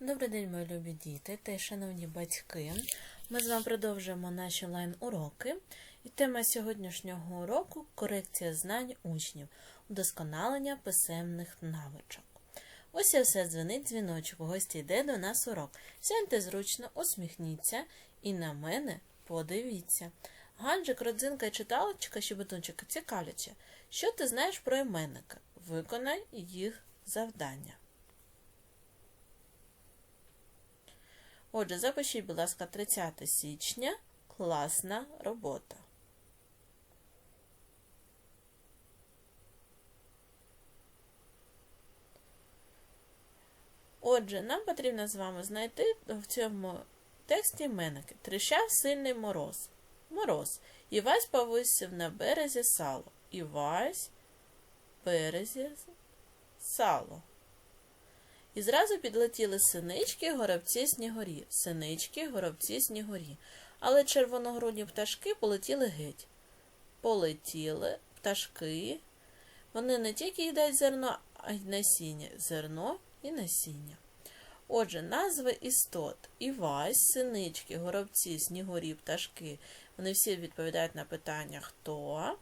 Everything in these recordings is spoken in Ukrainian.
Добрий день, мої любі діти та й шановні батьки. Ми з вами продовжуємо наші онлайн-уроки. І тема сьогоднішнього уроку корекція знань учнів, удосконалення писемних навичок. Ось і все дзвонить дзвіночок. Гості йде до нас урок. Сядьте зручно, усміхніться і на мене подивіться. Ганджик, родзинка і читалочка, щебетунчик цікавляче. Що ти знаєш про іменника? Виконай їх завдання. Отже, запишіть, будь ласка, 30 січня. Класна робота. Отже, нам потрібно з вами знайти в цьому тексті іменники. Тріщав сильний мороз. Мороз. Івась повисив на березі сало. Івась березі сало. І зразу підлетіли синички, горобці, снігорі, синички, горобці, снігорі. Але червоногрудні пташки полетіли геть. Полетіли пташки. Вони не тільки їдають зерно, а й насіння. Зерно і насіння. Отже, назви істот Івась, синички, горобці, снігорі, пташки. Вони всі відповідають на питання хто.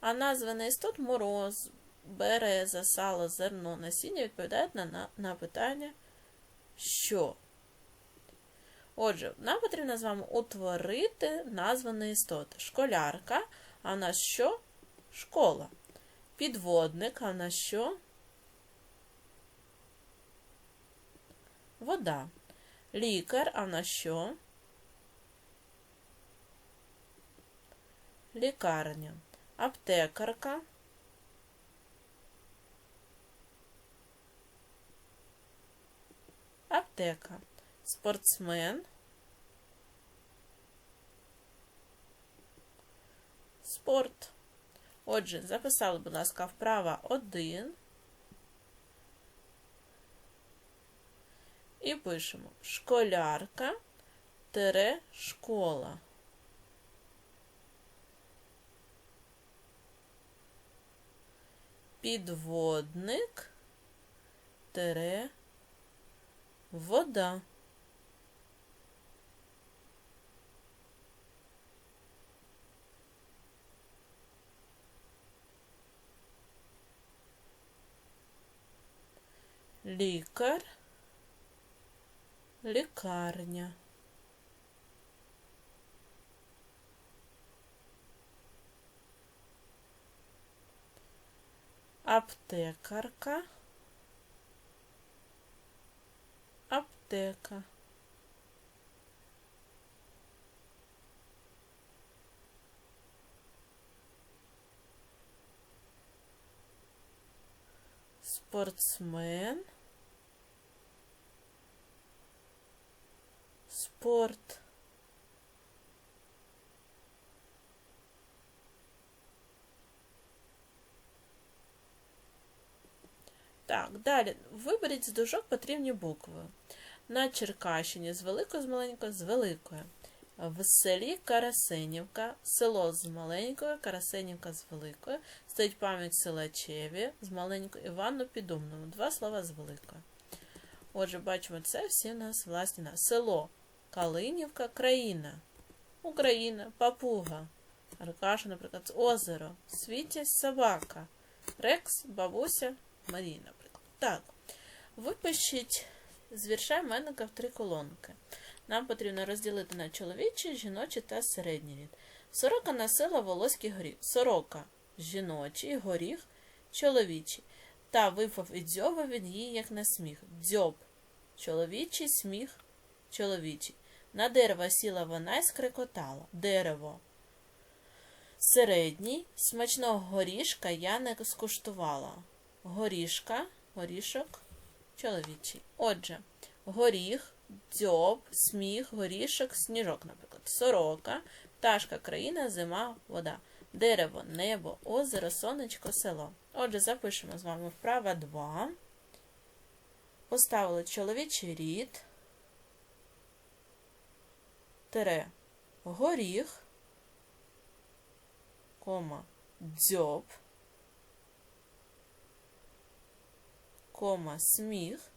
А назви на істот мороз, береза, сало, зерно, насіння відповідають на, на, на питання що. Отже, нам потрібно з вами утворити названі істоти. Школярка, а в нас що? Школа. Підводник, а в нас що? Вода. Лікар, а в нас що? Лікарня. Аптекарка. Аптека. Спортсмен. Спорт. Отже, записали, будь ласка, вправа 1. І пишемо школярка тире школа. Підводник тире вода. Лікар, лікарня. Аптекарка. Аптека. Спортсмен. Спорт. Так, далі. Виберіть з дужок потрібні букви. На Черкащині з великою з маленькою з великою. В селі Карасенівка, село з маленькою, Карасенівка з великою. Стоїть пам'ять селачеві з маленькою Івану Підумному. Два слова з великою. Отже, бачимо, це всі в нас власні на село Калинівка, країна. Україна, папуга. Аркаша, наприклад, озеро, світязь, собака, Рекс, бабуся, Марія, наприклад. Так, випишіть з вірша іменника в три колонки. Нам потрібно розділити на чоловічий, жіночий та середній рід. Сорока носила волоський горіх. Сорока жіночий, горіх чоловічий. Та випав і дзьоба від її, як на сміх. Дзьоб чоловічий, сміх чоловічий. На дерево сіла вона й скрикотала. Дерево. Середній, смачного горішка я не скуштувала. Горішка, горішок чоловічий. Отже, горіх, дзьоб, сміх, горішок, сніжок, наприклад. Сорока, пташка, країна, зима, вода. Дерево, небо, озеро, сонечко, село. Отже, запишемо з вами вправа 2. Поставили чоловічий рід. Тире горіх, кома, дзьоб, кома, сміх,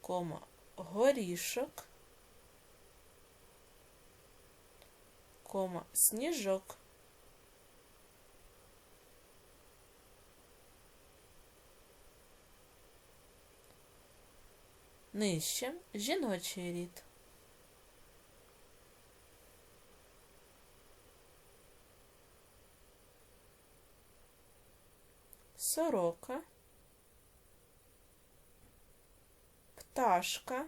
кома, горішок, кома, сніжок. Нижче жіночий рід. Сорока, пташка,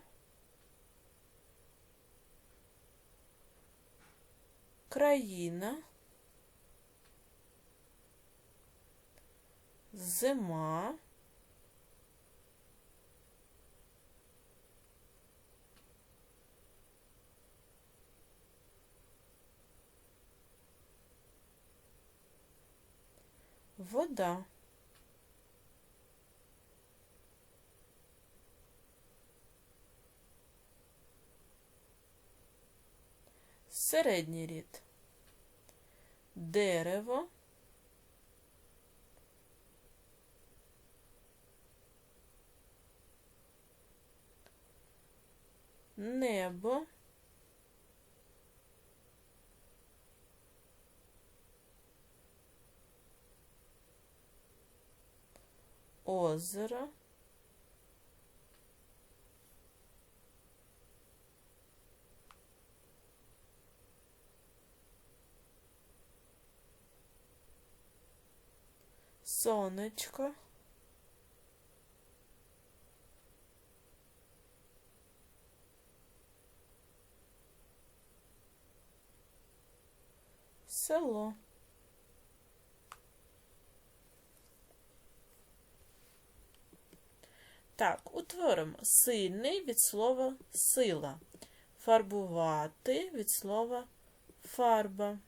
країна, зима, вода. Середній рід. Дерево. Небо. Озеро. Сонечко. Село. Так, утворимо сильний від слова сила. Фарбувати від слова фарба.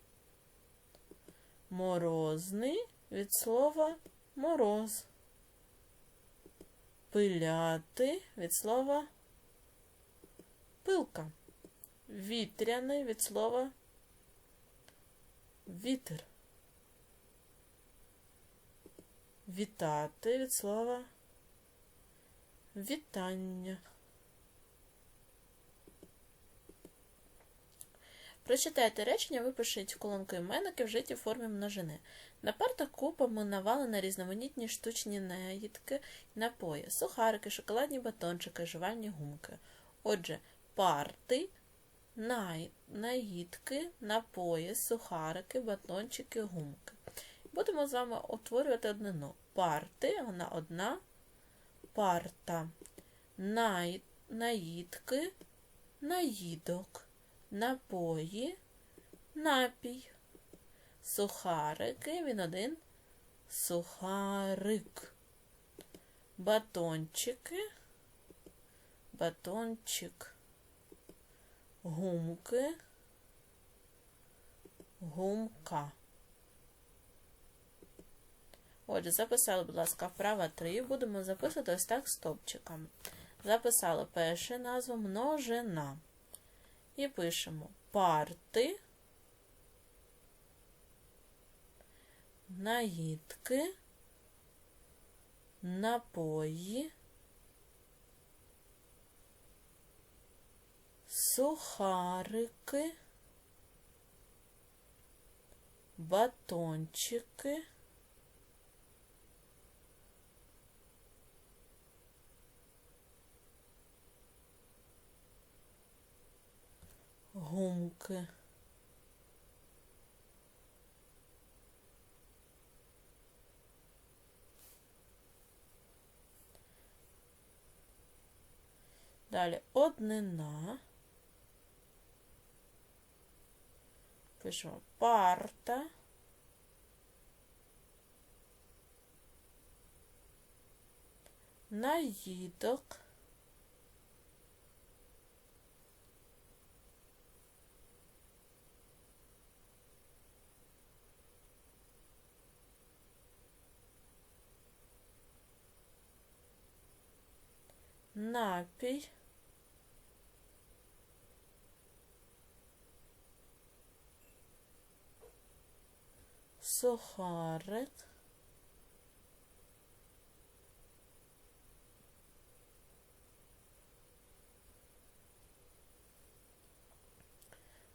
Морозний від слова мороз. Пиляти від слова пилка. Вітряний від слова вітер. Вітати від слова вітання. Прочитайте речення, випишіть колонки іменники в формі множини. На партах купами навалені різноманітні штучні наїдки і напої, сухарики, шоколадні батончики, жувальні гумки. Отже, парти, наїдки, напої, сухарики, батончики, гумки. Будемо з вами утворювати однину. Парти, вона одна, парта, най, наїдки, наїдок напої, напій. Сухарики, він один. Сухарик. Батончики, батончик. Гумки, гумка. Отже, записали, будь ласка, вправа 3. Будемо записувати ось так стопчиком. Записали першу назву множина. І пишемо парти, наїдки, напої, сухарики, батончики. гумки. Далі однина. Пишемо парта. Наїдок. напій. сухарик.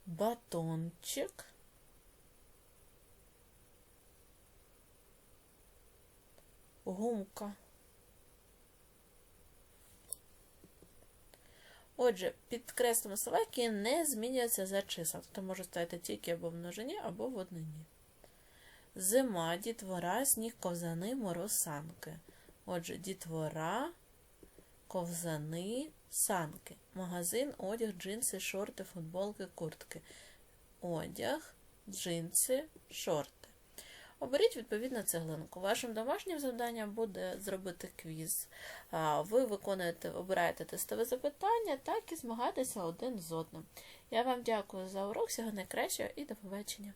Батончик. Гумка. Отже, підкреслимо слова, які не змінюються за числа. Тобто можуть стояти тільки або в множині, або в однині. Зима, дітвора, сніг, ковзани, мороз, санки. Отже, дітвора, ковзани, санки. Магазин, одяг, джинси, шорти, футболки, куртки. Одяг, джинси, шорти. Оберіть відповідно цеглинку. Вашим домашнім завданням буде зробити квіз. Ви виконуєте, обираєте тестове запитання, так і змагатися один з одним. Я вам дякую за урок, всього найкращого і до побачення.